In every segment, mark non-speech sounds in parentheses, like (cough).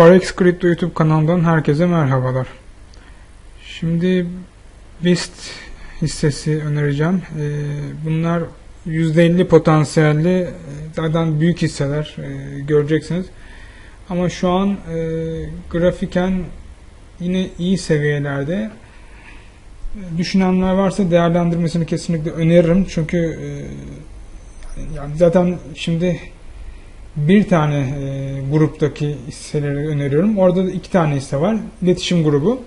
Forex Crypto YouTube kanalından herkese merhabalar. Şimdi BIST hissesi önereceğim. Ee, Bunlar %50 potansiyelli e, zaten büyük hisseler e, göreceksiniz. Ama şu an e, grafiken yine iyi seviyelerde. Düşünenler varsa değerlendirmesini kesinlikle öneririm. Çünkü yani zaten şimdi bir tane e, gruptaki hisseleri öneriyorum. Orada da iki tane hisse var. İletişim grubu.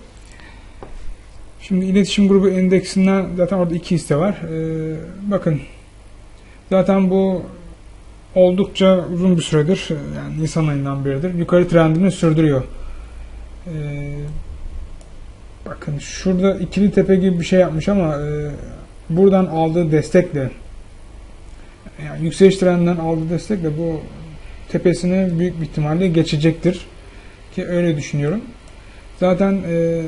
Şimdi iletişim grubu endeksinden zaten orada iki hisse var. E, bakın zaten bu oldukça uzun bir süredir yani Nisan ayından beridir yukarı trendini sürdürüyor. E, bakın şurada ikili tepe gibi bir şey yapmış ama e, buradan aldığı destekle yani yükseliş trendinden aldığı destekle bu tepesini büyük bir ihtimalle geçecektir. Ki öyle düşünüyorum. Zaten e,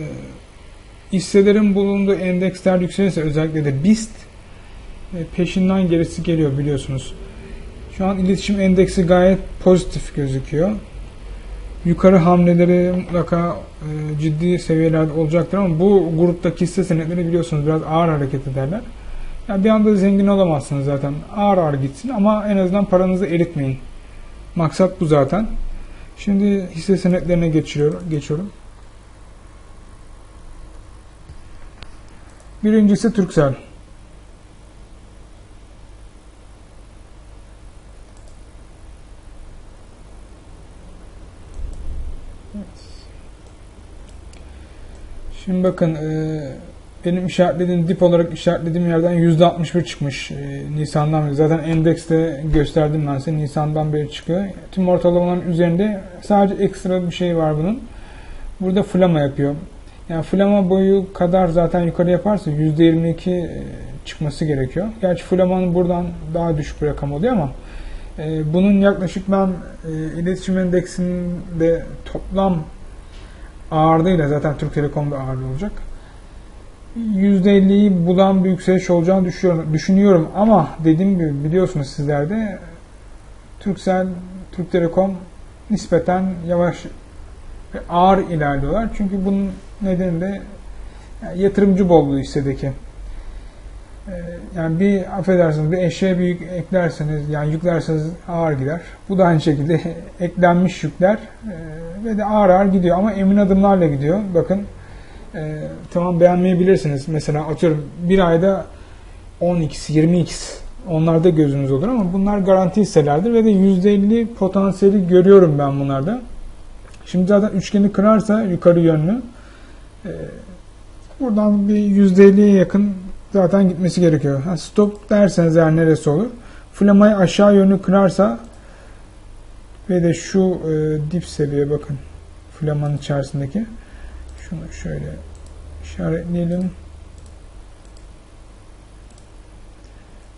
hisselerin bulunduğu endeksler yükselirse özellikle de BIST e, peşinden gerisi geliyor biliyorsunuz. Şu an iletişim endeksi gayet pozitif gözüküyor. Yukarı hamleleri mutlaka e, ciddi seviyelerde olacaktır ama bu gruptaki hisse senetleri biliyorsunuz biraz ağır hareket ederler. Yani bir anda zengin olamazsınız zaten. Ağır ağır gitsin ama en azından paranızı eritmeyin. Maksat bu zaten. Şimdi hisse senetlerine geçiyorum. geçiyorum. Birincisi Türksel. Şimdi bakın e, benim işaretlediğim dip olarak işaretlediğim yerden %61 çıkmış e, Nisan'dan beri. Zaten endekste gösterdim ben size. Nisan'dan beri çıkıyor. Tüm ortalamaların üzerinde sadece ekstra bir şey var bunun. Burada flama yapıyor. Yani flama boyu kadar zaten yukarı yaparsa %22 e, çıkması gerekiyor. Gerçi flamanın buradan daha düşük bir rakam oluyor ama e, bunun yaklaşık ben e, iletişim endeksinde toplam ağırlığıyla zaten Türk Telekom'da ağırlığı olacak. %50'yi bulan bir yükseliş olacağını düşünüyorum, düşünüyorum. ama dediğim gibi biliyorsunuz sizler de Turkcell, Türk Telekom nispeten yavaş ve ağır ilerliyorlar. Çünkü bunun nedeni de yatırımcı bolluğu hissedeki. Ee, Yani bir affedersiniz bir eşeğe büyük eklerseniz yani yüklerseniz ağır gider. Bu da aynı şekilde (laughs) eklenmiş yükler e, ve de ağır ağır gidiyor ama emin adımlarla gidiyor. Bakın e, tamam beğenmeyebilirsiniz. Mesela atıyorum bir ayda 10x, 20x onlarda gözünüz olur ama bunlar garanti hisselerdir ve de %50 potansiyeli görüyorum ben bunlarda. Şimdi zaten üçgeni kırarsa yukarı yönlü e, buradan bir %50'ye yakın zaten gitmesi gerekiyor. Ha, stop derseniz eğer neresi olur? Flamayı aşağı yönlü kırarsa ve de şu e, dip seviye bakın flamanın içerisindeki şunu şöyle işaretleyelim.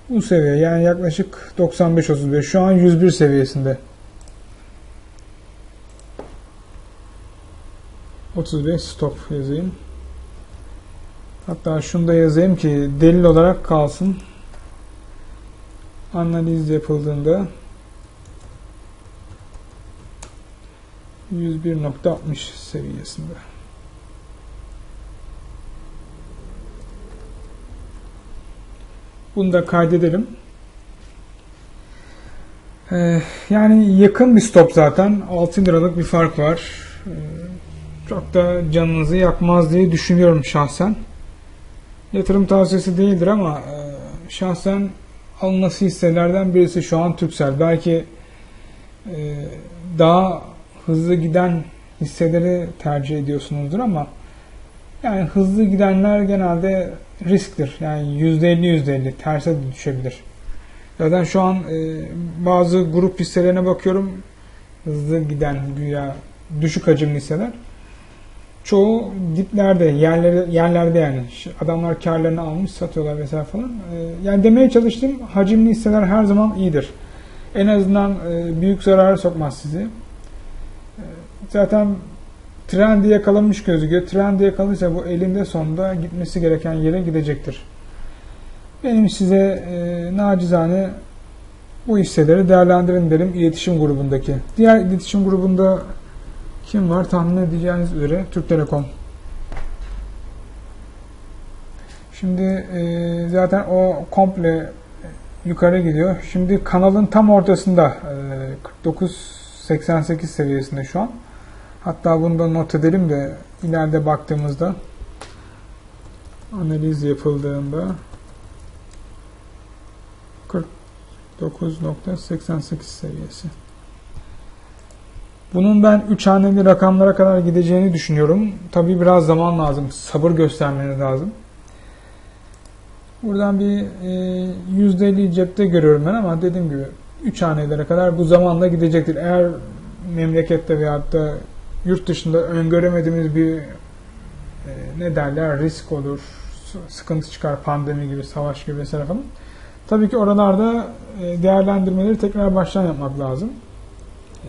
Bu seviye yani yaklaşık 95-35 şu an 101 seviyesinde. 35 stop yazayım. Hatta şunu da yazayım ki delil olarak kalsın. Analiz yapıldığında 101.60 seviyesinde. Bunu da kaydedelim. Ee, yani yakın bir stop zaten. 6 liralık bir fark var. Ee, çok da canınızı yakmaz diye düşünüyorum şahsen. Yatırım tavsiyesi değildir ama e, şahsen alınması hisselerden birisi şu an Türksel. Belki e, daha hızlı giden hisseleri tercih ediyorsunuzdur ama yani hızlı gidenler genelde risktir. Yani %50 %50 terse düşebilir. Zaten şu an e, bazı grup hisselerine bakıyorum. Hızlı giden güya düşük hacimli hisseler. Çoğu diplerde, yerlerde, yerlerde yani. Adamlar karlarını almış, satıyorlar vesaire falan. E, yani demeye çalıştım, hacimli hisseler her zaman iyidir. En azından e, büyük zarara sokmaz sizi. E, zaten trendi yakalamış gözüküyor. Trendi yakalıysa bu elinde sonunda gitmesi gereken yere gidecektir. Benim size e, nacizane bu hisseleri değerlendirin derim iletişim grubundaki. Diğer iletişim grubunda Kim var tahmin edeceğiniz üzere Türk Telekom. Şimdi e, zaten o komple yukarı gidiyor. Şimdi kanalın tam ortasında e, 49.88 seviyesinde şu an. Hatta bunu da not edelim de ileride baktığımızda analiz yapıldığında 49.88 seviyesi. Bunun ben 3 haneli rakamlara kadar gideceğini düşünüyorum. Tabi biraz zaman lazım. Sabır göstermeniz lazım. Buradan bir e, %50 cepte görüyorum ben ama dediğim gibi 3 hanelere kadar bu zamanla gidecektir. Eğer memlekette veyahut da yurt dışında öngöremediğimiz bir e, ne derler risk olur, sıkıntı çıkar pandemi gibi, savaş gibi vesaire falan. Tabii ki oralarda e, değerlendirmeleri tekrar baştan yapmak lazım.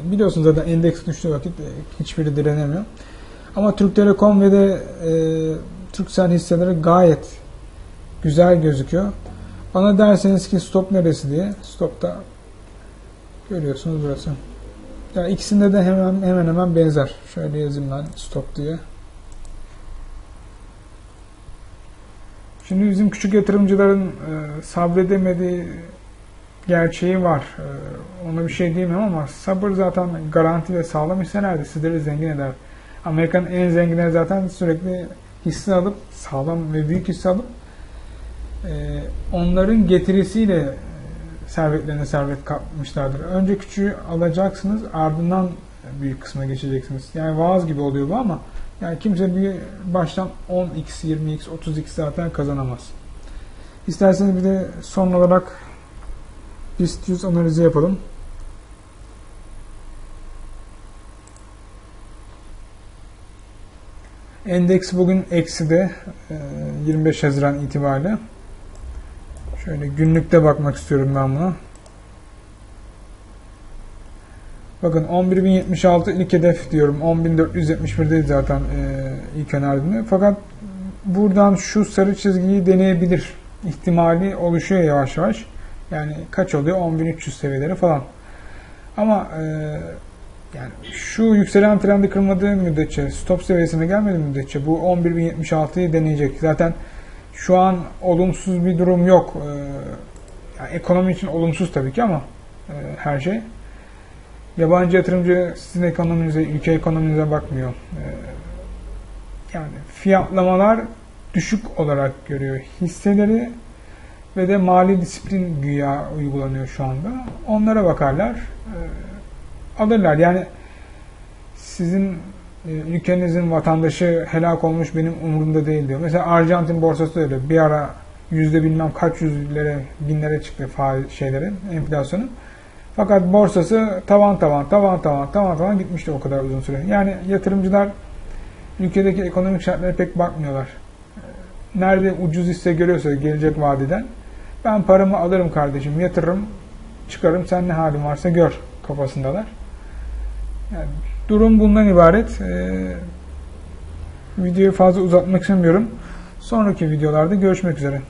Biliyorsunuz zaten endeks düştüğü vakit e, hiçbiri direnemiyor. Ama Türk Telekom ve de e, Türksel hisseleri gayet güzel gözüküyor. Bana derseniz ki stop neresi diye. Stopta görüyorsunuz burası. Yani ikisinde de hemen hemen hemen benzer. Şöyle yazayım ben stop diye. Şimdi bizim küçük yatırımcıların e, sabredemediği gerçeği var. E, ona bir şey diyemem ama sabır zaten garanti ve sağlam hisselerdi. Sizleri zengin eder. Amerika'nın en zenginleri zaten sürekli hisse alıp sağlam ve büyük hisse alıp e, onların getirisiyle servetlerine servet kapmışlardır. Önce küçüğü alacaksınız ardından büyük kısma geçeceksiniz. Yani vaaz gibi oluyor bu ama yani kimse bir baştan 10x, 20x, 30x zaten kazanamaz. İsterseniz bir de son olarak BIST 100 analizi yapalım. Endeks bugün ekside 25 Haziran itibariyle. Şöyle günlükte bakmak istiyorum ben buna. Bakın 11.076 ilk hedef diyorum. 10.471'de zaten e, ilk önerdiğimde. Fakat buradan şu sarı çizgiyi deneyebilir ihtimali oluşuyor yavaş yavaş. Yani kaç oluyor? 10.300 seviyeleri falan. Ama e, yani şu yükselen trendi kırmadığı müddetçe, stop seviyesine gelmediği müddetçe bu 11.076'yı deneyecek. Zaten şu an olumsuz bir durum yok. E, yani ekonomi için olumsuz tabii ki ama e, her şey. Yabancı yatırımcı sizin ekonominize, ülke ekonominize bakmıyor. Ee, yani fiyatlamalar düşük olarak görüyor hisseleri ve de mali disiplin güya uygulanıyor şu anda. Onlara bakarlar, e, alırlar. Yani sizin e, ülkenizin vatandaşı helak olmuş benim umurumda değil diyor. Mesela Arjantin borsası öyle. Bir ara yüzde bilmem kaç yüzlere, binlere çıktı faiz şeylerin, enflasyonun. Fakat borsası tavan tavan, tavan tavan, tavan tavan gitmişti o kadar uzun süre. Yani yatırımcılar ülkedeki ekonomik şartlara pek bakmıyorlar. Nerede ucuz hisse görüyorsa gelecek vadeden ben paramı alırım kardeşim, yatırırım, çıkarım, sen ne halin varsa gör kafasındalar. Yani durum bundan ibaret. Ee, videoyu fazla uzatmak istemiyorum. Sonraki videolarda görüşmek üzere.